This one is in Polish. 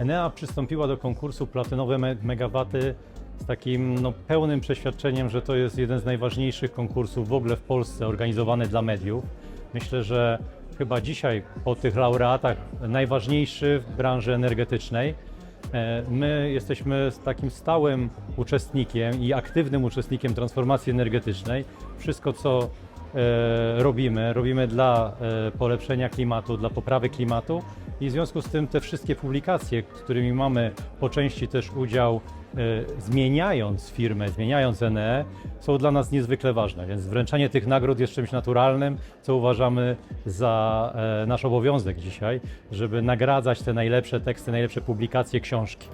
Enea przystąpiła do konkursu Platynowe Me- Megawaty z takim no, pełnym przeświadczeniem, że to jest jeden z najważniejszych konkursów w ogóle w Polsce organizowany dla mediów. Myślę, że chyba dzisiaj po tych laureatach najważniejszy w branży energetycznej. E, My jesteśmy takim stałym uczestnikiem i aktywnym uczestnikiem transformacji energetycznej. Wszystko, co e, robimy, robimy dla e, polepszenia klimatu, dla poprawy klimatu i w związku z tym te wszystkie publikacje, którymi mamy po części też udział, e, zmieniając firmę, zmieniając NE, są dla nas niezwykle ważne. Więc wręczanie tych nagród jest czymś naturalnym, co uważamy za e, nasz obowiązek dzisiaj, żeby nagradzać te najlepsze teksty, najlepsze publikacje, książki.